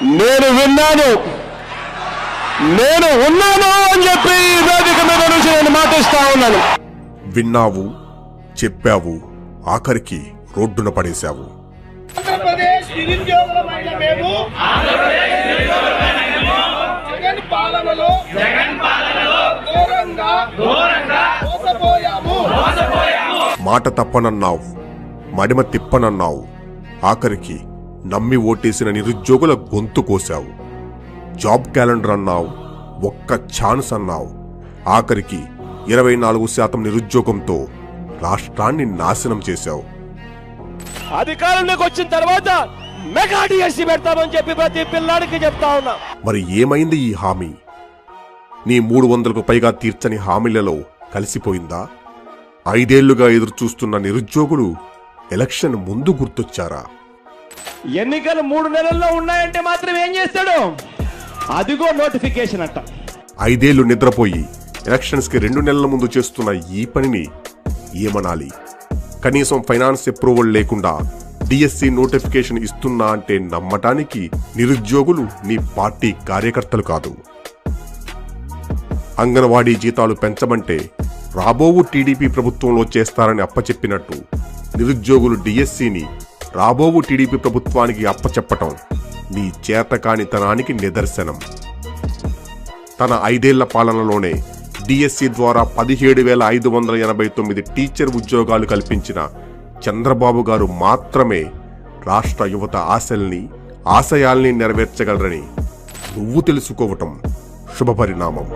నేను విన్నాను. నేను ఉన్నాను అని చెప్పి ఈ వేదిక మీద నుంచి నేను మాటిస్తా ఉన్నాను. విన్నావు చెప్పావు ఆఖరికి రోడ్డున పడేశావు. ఆంధ్రప్రదేశ్ నిరుద్యోగులమైన మేము జగన్ పాలనలో జగన్ పాలనలో ఘోరంగా ఘోరంగా మోసపోయాము. మాట తప్పనన్నావు మడిమ తిప్పనన్నావు ఆఖరికి నమ్మి ఓటేసిన నిరుద్యోగుల గొంతు కోశావు. జాబ్ క్యాలెండర్ అన్నావు. ఒక్క ఛాన్స్ అన్నావు. ఆఖరికి ఇరవై నాలుగు శాతం నిరుద్యోగంతో రాష్ట్రాన్ని నాశనం చేశావు. అధికారంలోకి వచ్చిన తర్వాత మెగా డిఎస్సి పెడతామని చెప్పి ప్రతి పిల్లాడికి చెప్తా ఉన్నా. మరి ఏమైంది ఈ హామీ? నీ మూడు వందలకు పైగా తీర్చని హామీలలో కలిసిపోయిందా? ఐదేళ్ళుగా ఎదురుచూస్తున్న నిరుద్యోగులు ఎలక్షన్ ముందు గుర్తొచ్చారా? ఎన్నికలు మూడు నెలల్లో ఉన్నాయంటే మాత్రం ఏం చేస్తాడు? అదిగో నోటిఫికేషన్ అంట. ఐదేళ్ళు నిద్రపోయి ఎలక్షన్స్కి రెండు నెలల ముందు చేస్తున్న ఈ పనిని ఏమనాలి? కనీసం ఫైనాన్స్ అప్రూవల్ లేకుండా డిఎస్సి నోటిఫికేషన్ ఇస్తున్నా అంటే నమ్మటానికి నిరుద్యోగులు నీ పార్టీ కార్యకర్తలు కాదు. అంగన్వాడీ జీతాలు పెంచమంటే రాబోవు టీడీపీ ప్రభుత్వంలో చేస్తారని అప్పచెప్పినట్టు నిరుద్యోగులు డిఎస్సిని రాబోవు టీడీపీ ప్రభుత్వానికి అప్పచెప్పటం మీ చేతకానితనానికి నిదర్శనం. తన ఐదేళ్ళ పాలనలోనే డిఎస్సి ద్వారా పదిహేడు వేల ఐదు వందల ఎనభై తొమ్మిది టీచర్ ఉద్యోగాలు కల్పించిన చంద్రబాబు గారు మాత్రమే రాష్ట్ర యువత ఆశల్ని ఆశయాల్ని నెరవేర్చగలరని నువ్వు తెలుసుకోవటం శుభపరిణామం.